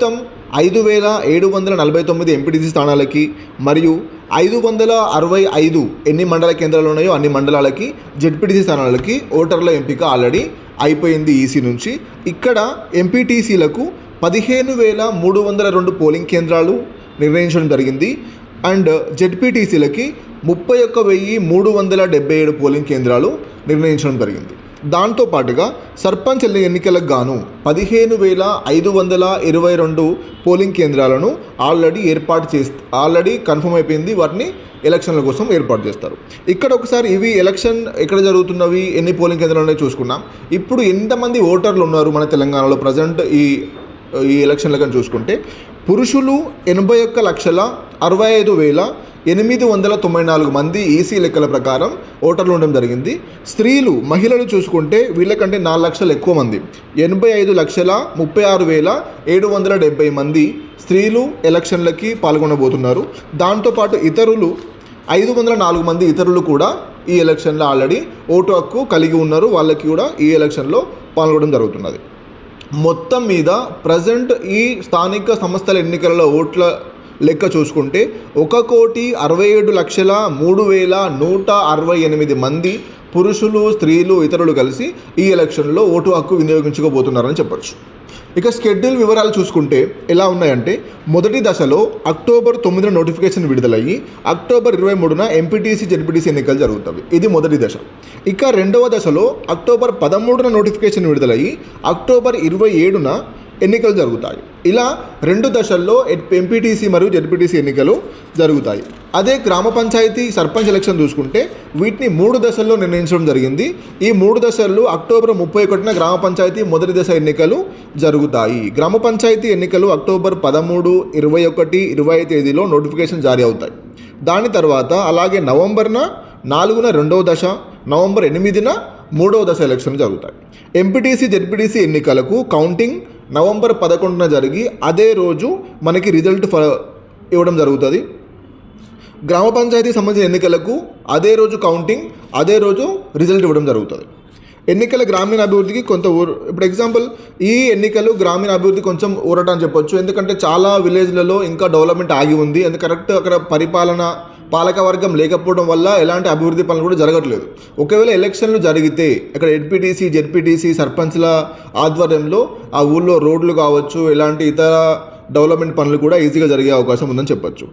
మొత్తం ఐదు వేల ఏడు వందల నలభై తొమ్మిది ఎంపీటీసీ స్థానాలకి మరియు ఐదు వందల అరవై ఐదు ఎన్ని మండల కేంద్రాలు ఉన్నాయో అన్ని మండలాలకి జెడ్పీటీసీ స్థానాలకి ఓటర్ల ఎంపిక ఆల్రెడీ అయిపోయింది ఈసీ నుంచి. ఇక్కడ ఎంపీటీసీలకు పదిహేను వేల మూడు వందల రెండు పోలింగ్ కేంద్రాలు నిర్ణయించడం జరిగింది. అండ్ జెడ్పీటీసీలకి ముప్పై ఒక్క వెయ్యి మూడు వందల డెబ్బై ఏడు పోలింగ్ కేంద్రాలు నిర్ణయించడం జరిగింది. దాంతో పాటుగా సర్పంచ్ ఎన్నికలకు గాను పదిహేను వేల ఐదు వందల ఇరవై రెండు పోలింగ్ కేంద్రాలను ఆల్రెడీ ఏర్పాటు చేసి ఆల్రెడీ కన్ఫర్మ్ అయిపోయింది. వాటిని ఎలక్షన్ల కోసం ఏర్పాటు చేస్తారు. ఇక్కడ ఒకసారి ఇవి ఎలక్షన్ ఎక్కడ జరుగుతున్నవి ఎన్ని పోలింగ్ కేంద్రాలు చూసుకున్నాం ఇప్పుడు ఎంతమంది ఓటర్లు ఉన్నారు మన తెలంగాణలో ప్రజెంట్ ఈ ఈ ఎలక్షన్లు కానీ చూసుకుంటే పురుషులు ఎనభై ఒక్క లక్షల అరవై ఐదు వేల ఎనిమిది వందల తొంభై నాలుగు మంది ఈసీ లెక్కల ప్రకారం ఓటర్లు ఉండడం జరిగింది. స్త్రీలు మహిళలు చూసుకుంటే వీళ్ళకంటే నాలుగు లక్షలు ఎక్కువ మంది. ఎనభై ఐదు లక్షల ముప్పై ఆరు వేల ఏడు వందల డెబ్బై మంది స్త్రీలు ఎలక్షన్లకి పాల్గొనబోతున్నారు. దాంతోపాటు ఇతరులు ఐదు వందల నాలుగు మంది ఇతరులు కూడా ఈ ఎలక్షన్లో ఆల్రెడీ ఓటు హక్కు కలిగి ఉన్నారు. వాళ్ళకి కూడా ఈ ఎలక్షన్లో పాల్గొనడం జరుగుతున్నది. మొత్తం మీద ప్రజెంట్ ఈ స్థానిక సంస్థల ఎన్నికలలో ఓట్ల లెక్క చూసుకుంటే ఒక కోటి అరవై ఏడు లక్షల మూడు వేల నూట అరవై ఎనిమిది మంది పురుషులు స్త్రీలు ఇతరులు కలిసి ఈ ఎలక్షన్లో ఓటు హక్కు వినియోగించుకోబోతున్నారని చెప్పొచ్చు. ఇక షెడ్యూల్ వివరాలు చూసుకుంటే ఎలా ఉన్నాయంటే మొదటి దశలో అక్టోబర్ తొమ్మిదిన నోటిఫికేషన్ విడుదలయ్యి అక్టోబర్ ఇరవై మూడున ఎంపీటీసీ జెడ్పీటీసీ ఎన్నికలు జరుగుతాయి. ఇది మొదటి దశ. ఇక రెండవ దశలో అక్టోబర్ పదమూడున నోటిఫికేషన్ విడుదలయ్యి అక్టోబర్ ఇరవై ఏడున ఎన్నికలు జరుగుతాయి. ఇలా రెండు దశల్లో ఎంపీటీసీ మరియు జెడ్పీటీసీ ఎన్నికలు జరుగుతాయి. అదే గ్రామ పంచాయతీ సర్పంచ్ ఎలక్షన్ చూసుకుంటే వీటిని మూడు దశల్లో నిర్ణయించడం జరిగింది. ఈ మూడు దశల్లో అక్టోబర్ ముప్పై ఒకటిన గ్రామ పంచాయతీ మొదటి దశ ఎన్నికలు జరుగుతాయి. గ్రామ పంచాయతీ ఎన్నికలు అక్టోబర్ పదమూడు ఇరవై ఒకటి ఇరవై తేదీలో నోటిఫికేషన్ జారీ అవుతాయి. దాని తర్వాత అలాగే నవంబర్న నాలుగున రెండవ దశ నవంబర్ ఎనిమిదిన మూడవ దశ ఎలక్షన్ జరుగుతాయి. ఎంపీటీసీ జెడ్పీటీసీ ఎన్నికలకు కౌంటింగ్ నవంబర్ పదకొండున జరిగి అదే రోజు మనకి రిజల్ట్ ఫ ఇవ్వడం జరుగుతుంది. గ్రామ పంచాయతీ సంబంధించిన ఎన్నికలకు అదే రోజు కౌంటింగ్ అదే రోజు రిజల్ట్ ఇవ్వడం జరుగుతుంది. ఎన్నికల గ్రామీణ అభివృద్ధికి కొంత ఊరు ఇప్పుడు ఎగ్జాంపుల్ ఈ ఎన్నికలు గ్రామీణ అభివృద్ధి కొంచెం ఊరట అని చెప్పొచ్చు. ఎందుకంటే చాలా విలేజ్లలో ఇంకా డెవలప్మెంట్ ఆగి ఉంది. ఎందుకంటే కరెక్ట్ అక్కడ పరిపాలన పాలక వర్గం లేకపోవడం వల్ల ఎలాంటి అభివృద్ధి పనులు కూడా జరగట్లేదు. ఒకవేళ ఎలక్షన్లు జరిగితే ఇక్కడ ఎడ్పీటీసీ జెడ్పీటీసీ సర్పంచ్ల ఆధ్వర్యంలో ఆ ఊళ్ళో రోడ్లు కావచ్చు ఇలాంటి ఇతర డెవలప్మెంట్ పనులు కూడా ఈజీగా జరిగే అవకాశం ఉందని చెప్పొచ్చు.